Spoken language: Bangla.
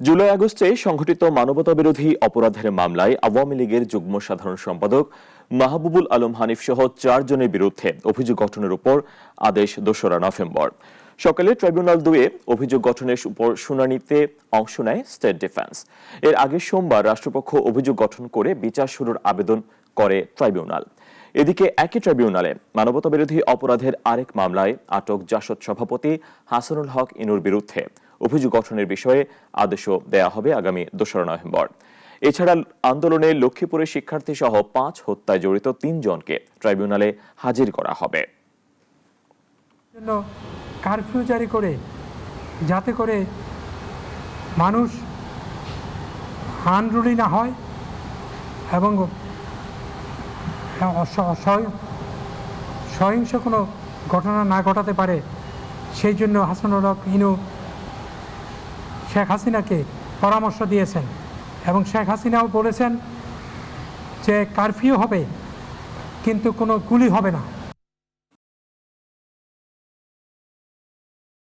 জুলাই আগস্টে সংঘটিত মানবতাবিরোধী অপরাধের মামলায় আওয়ামী লীগের যুগ্ম সাধারণ সম্পাদক মাহবুবুল আলম হানিফ সহ চারজনের বিরুদ্ধে অভিযোগ গঠনের উপর আদেশ দোসরা নভেম্বর। সকালে ট্রাইব্যুনাল দুয়ে অভিযোগ গঠনের উপর শুনানিতে অংশ নেয় স্টেট ডিফেন্স। এর আগে সোমবার রাষ্ট্রপক্ষ অভিযোগ গঠন করে বিচার শুরুর আবেদন করে ট্রাইব্যুনাল। এদিকে একই ট্রাইব্যুনালে মানবতাবিরোধী অপরাধের আরেক মামলায় আটক জাসদ সভাপতি হাসানুল হক ইনুর বিরুদ্ধে অভিযোগ গঠনের বিষয়ে আদেশও দেয়া হবে আগামী দোসরা নভেম্বর। এছাড়া আন্দোলনে লক্ষ্মীপুরের শিক্ষার্থী সহ পাঁচ হত্যায় জড়িত তিনজনকে ট্রাইব্যুনালে হাজির করা হবে। কারফিউ জারি করে, যাতে করে মানুষ আনরুলি না হয় এবং সহিংস কোনো ঘটনা না ঘটাতে পারে, সেই জন্য হাসানুল হক, ইনু শেখ হাসিনাকে পরামর্শ দিয়েছেন এবং শেখ হাসিনাও বলেছেন যে কারফিউ হবে, কিন্তু কোনো গুলি হবে না।